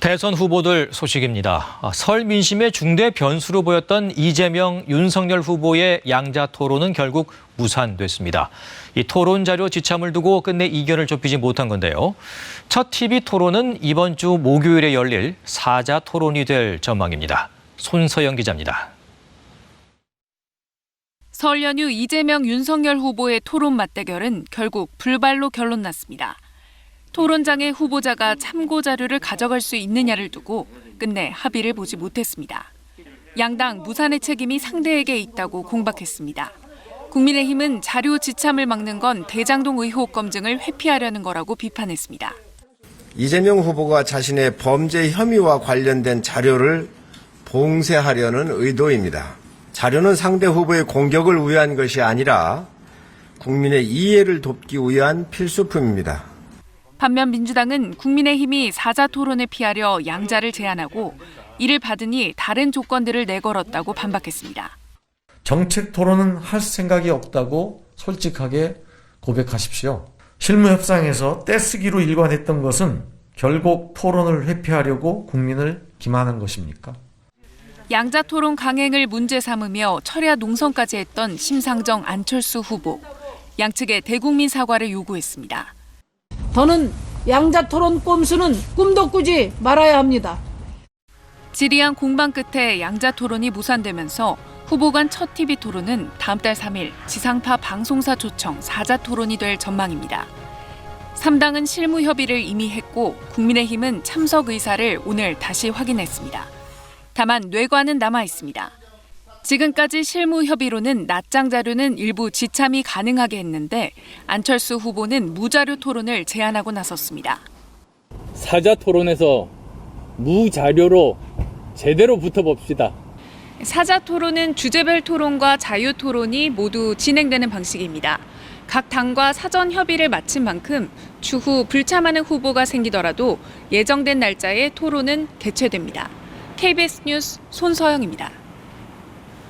대선 후보들 소식입니다. 아, 설 민심의 중대 변수로 보였던 이재명, 윤석열 후보의 양자 토론은 결국 무산됐습니다. 이 토론 자료 지참을 두고 끝내 이견을 좁히지 못한 건데요. 첫 TV 토론은 이번 주 목요일에 열릴 사자 토론이 될 전망입니다. 손서영 기자입니다. 설 연휴 이재명 윤석열 후보의 토론 맞대결은 결국 불발로 결론 났습니다. 토론장에 후보자가 참고 자료를 가져갈 수 있느냐를 두고 끝내 합의를 보지 못했습니다. 양당 무산의 책임이 상대에게 있다고 공박했습니다. 국민의힘은 자료 지참을 막는 건 대장동 의혹 검증을 회피하려는 거라고 비판했습니다. 이재명 후보가 자신의 범죄 혐의와 관련된 자료를 봉쇄하려는 의도입니다. 자료는 상대 후보의 공격을 위한 것이 아니라 국민의 이해를 돕기 위한 필수품입니다. 반면 민주당은 국민의힘이 사자 토론을 피하려 양자를 제안하고 이를 받으니 다른 조건들을 내걸었다고 반박했습니다. 정책 토론은 할 생각이 없다고 솔직하게 고백하십시오. 실무 협상에서 떼쓰기로 일관했던 것은 결국 토론을 회피하려고 국민을 기만한 것입니까? 양자 토론 강행을 문제 삼으며 철야 농성까지 했던 심상정 안철수 후보. 양측에 대국민 사과를 요구했습니다. 더는 양자 토론 꼼수는 꿈도 꾸지 말아야 합니다. 지리한 공방 끝에 양자 토론이 무산되면서 후보 간 첫 TV 토론은 다음 달 3일 지상파 방송사 초청 사자 토론이 될 전망입니다. 3당은 실무 협의를 이미 했고 국민의힘은 참석 의사를 오늘 다시 확인했습니다. 다만 뇌관은 남아 있습니다. 지금까지 실무 협의로는 낱장 자료는 일부 지참이 가능하게 했는데 안철수 후보는 무자료 토론을 제안하고 나섰습니다. 사자 토론에서 무자료로 제대로 붙어봅시다. 사자 토론은 주제별 토론과 자유 토론이 모두 진행되는 방식입니다. 각 당과 사전 협의를 마친 만큼 추후 불참하는 후보가 생기더라도 예정된 날짜에 토론은 개최됩니다. KBS 뉴스 손서영입니다.